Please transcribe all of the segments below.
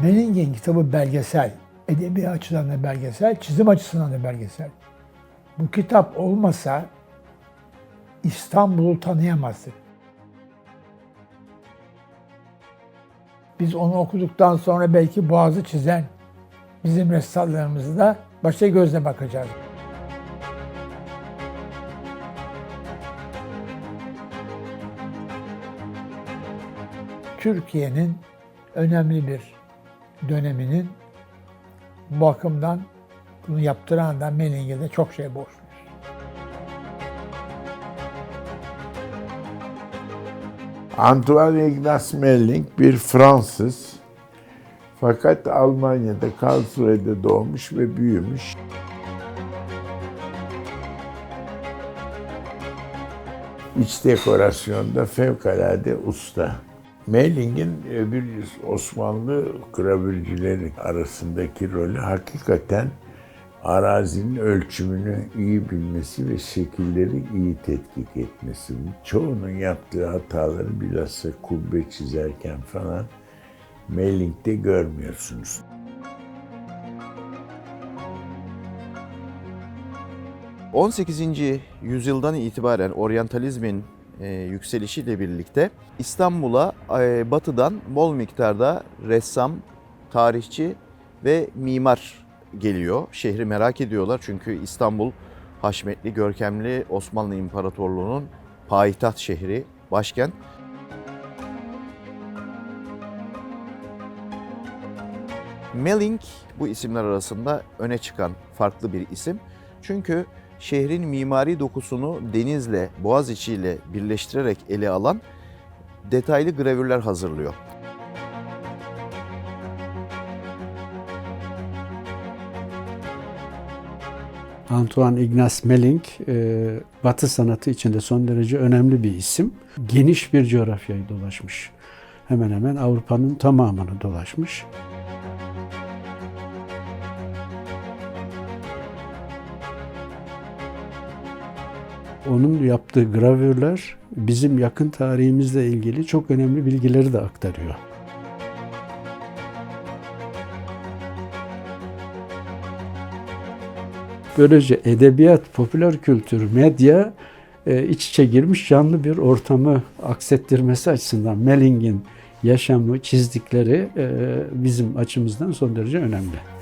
Melling'in kitabı belgesel. Edebi açıdan da belgesel, çizim açısından da belgesel. Bu kitap olmasa İstanbul'u tanıyamazdık. Biz onu okuduktan sonra belki Boğaz'ı çizen bizim ressamlarımızı da başka gözle bakacağız. Türkiye'nin önemli bir döneminin bu bakımdan bunu yaptıran da Melling'e çok şey borçluyuz. Antoine Ignace Melling bir Fransız. Fakat Almanya'da Karlsruhe'de doğmuş ve büyümüş. İç dekorasyonda fevkalade usta. Melling'in e, bir Osmanlı gravürcüleri arasındaki rolü hakikaten arazinin ölçümünü iyi bilmesi ve şekilleri iyi tetkik etmesi. Çoğunun yaptığı hataları bilhassa kubbe çizerken falan Melling'de görmüyorsunuz. Hı. 18. yüzyıldan itibaren oryantalizmin e, yükselişiyle birlikte İstanbul'a e, batıdan bol miktarda ressam, tarihçi ve mimar geliyor. Şehri merak ediyorlar çünkü İstanbul haşmetli, görkemli Osmanlı İmparatorluğu'nun payitaht şehri, başkent. Melling bu isimler arasında öne çıkan farklı bir isim. Çünkü şehrin mimari dokusunu denizle, Boğaziçi ile birleştirerek ele alan detaylı gravürler hazırlıyor. Antoine Ignace Melling, e, Batı sanatı içinde son derece önemli bir isim. Geniş bir coğrafyayı dolaşmış. Hemen hemen Avrupa'nın tamamını dolaşmış. Onun yaptığı gravürler bizim yakın tarihimizle ilgili çok önemli bilgileri de aktarıyor. Böylece edebiyat, popüler kültür, medya e, iç içe girmiş canlı bir ortamı aksettirmesi açısından Melling'in yaşamı, çizdikleri e, bizim açımızdan son derece önemli.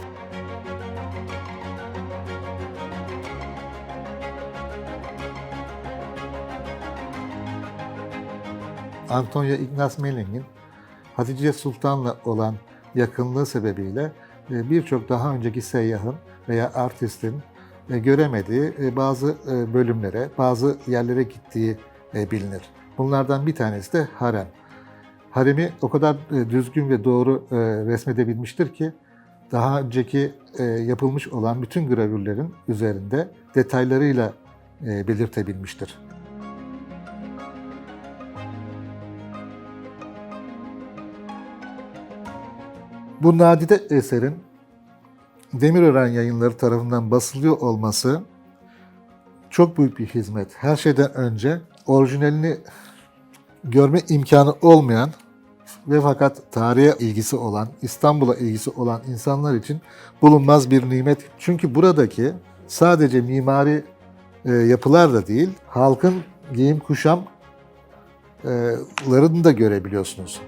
Antonio Ignace Melling'in Hatice Sultan'la olan yakınlığı sebebiyle e, birçok daha önceki seyyahın veya artistin e, göremediği e, bazı bölümlere, bazı yerlere gittiği bilinir. Bunlardan bir tanesi de harem. Haremi o kadar düzgün ve doğru resmedebilmiştir ki daha önceki yapılmış olan bütün gravürlerin üzerinde detaylarıyla belirtebilmiştir. Bu nadide eserin Demirören yayınları tarafından basılıyor olması çok büyük bir hizmet. Her şeyden önce orijinalini görme imkanı olmayan ve fakat tarihe ilgisi olan, İstanbul'a ilgisi olan insanlar için bulunmaz bir nimet. Çünkü buradaki sadece mimari e, yapılar da değil, halkın giyim kuşamlarını da görebiliyorsunuz.